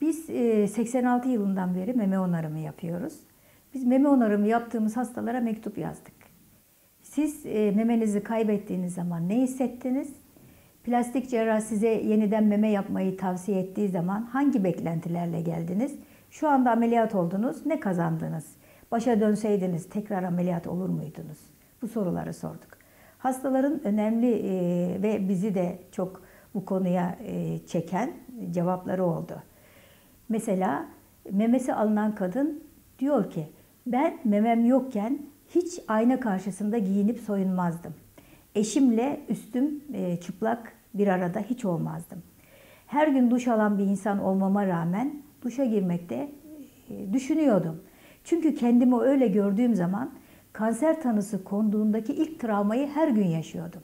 Biz e, 86 yılından beri meme onarımı yapıyoruz. Biz meme onarımı yaptığımız hastalara mektup yazdık. Siz e, memenizi kaybettiğiniz zaman ne hissettiniz? Plastik cerrah size yeniden meme yapmayı tavsiye ettiği zaman hangi beklentilerle geldiniz? Şu anda ameliyat oldunuz, ne kazandınız? Başa dönseydiniz tekrar ameliyat olur muydunuz? Bu soruları sorduk. Hastaların önemli e, ve bizi de çok bu konuya e, çeken cevapları oldu. Mesela memesi alınan kadın diyor ki ben memem yokken hiç ayna karşısında giyinip soyunmazdım. Eşimle üstüm e, çıplak bir arada hiç olmazdım. Her gün duş alan bir insan olmama rağmen duşa girmekte e, düşünüyordum. Çünkü kendimi öyle gördüğüm zaman kanser tanısı konduğundaki ilk travmayı her gün yaşıyordum.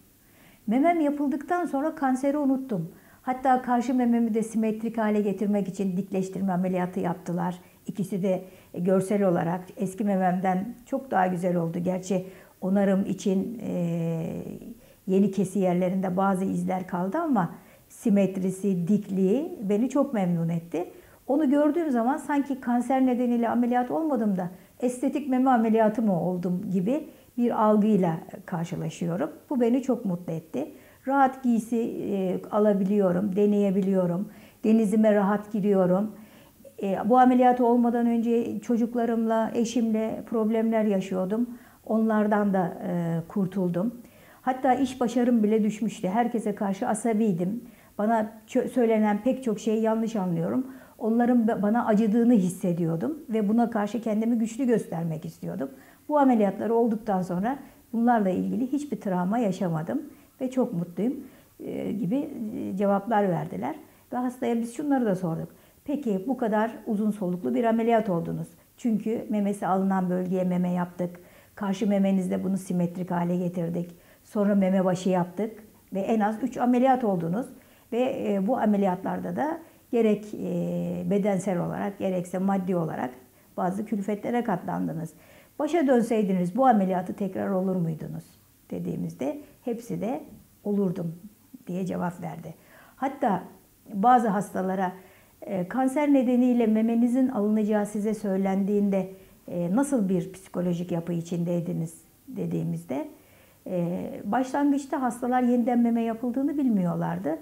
Memem yapıldıktan sonra kanseri unuttum. Hatta karşı mememi de simetrik hale getirmek için dikleştirme ameliyatı yaptılar. İkisi de görsel olarak eski mememden çok daha güzel oldu. Gerçi onarım için yeni kesi yerlerinde bazı izler kaldı ama simetrisi, dikliği beni çok memnun etti. Onu gördüğüm zaman sanki kanser nedeniyle ameliyat olmadım da estetik meme ameliyatı mı oldum gibi bir algıyla karşılaşıyorum. Bu beni çok mutlu etti. Rahat giysi e, alabiliyorum, deneyebiliyorum. Denizime rahat giriyorum. E, bu ameliyatı olmadan önce çocuklarımla, eşimle problemler yaşıyordum. Onlardan da e, kurtuldum. Hatta iş başarım bile düşmüştü. Herkese karşı asabiydim. Bana söylenen pek çok şeyi yanlış anlıyorum. Onların bana acıdığını hissediyordum ve buna karşı kendimi güçlü göstermek istiyordum. Bu ameliyatları olduktan sonra bunlarla ilgili hiçbir travma yaşamadım ve çok mutluyum gibi cevaplar verdiler. Ve hastaya biz şunları da sorduk. Peki bu kadar uzun soluklu bir ameliyat oldunuz. Çünkü memesi alınan bölgeye meme yaptık. Karşı memenizde bunu simetrik hale getirdik. Sonra meme başı yaptık ve en az 3 ameliyat oldunuz. Ve bu ameliyatlarda da gerek bedensel olarak gerekse maddi olarak bazı külfetlere katlandınız. Başa dönseydiniz bu ameliyatı tekrar olur muydunuz? Dediğimizde hepsi de olurdum diye cevap verdi. Hatta bazı hastalara kanser nedeniyle memenizin alınacağı size söylendiğinde nasıl bir psikolojik yapı içindeydiniz dediğimizde başlangıçta hastalar yeniden meme yapıldığını bilmiyorlardı.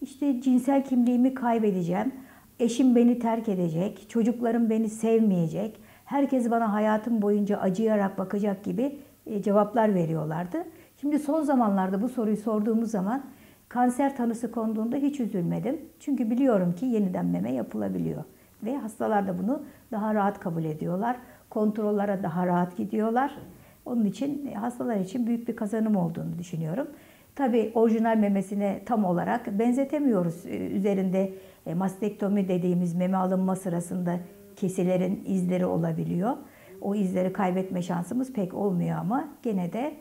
İşte cinsel kimliğimi kaybedeceğim, eşim beni terk edecek, çocuklarım beni sevmeyecek, herkes bana hayatım boyunca acıyarak bakacak gibi cevaplar veriyorlardı. Şimdi son zamanlarda bu soruyu sorduğumuz zaman kanser tanısı konduğunda hiç üzülmedim. Çünkü biliyorum ki yeniden meme yapılabiliyor. Ve hastalar da bunu daha rahat kabul ediyorlar. Kontrollere daha rahat gidiyorlar. Onun için hastalar için büyük bir kazanım olduğunu düşünüyorum. Tabii orijinal memesine tam olarak benzetemiyoruz. Üzerinde mastektomi dediğimiz meme alınma sırasında kesilerin izleri olabiliyor. O izleri kaybetme şansımız pek olmuyor ama gene de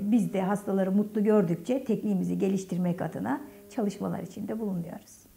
biz de hastaları mutlu gördükçe tekniğimizi geliştirmek adına çalışmalar içinde bulunuyoruz.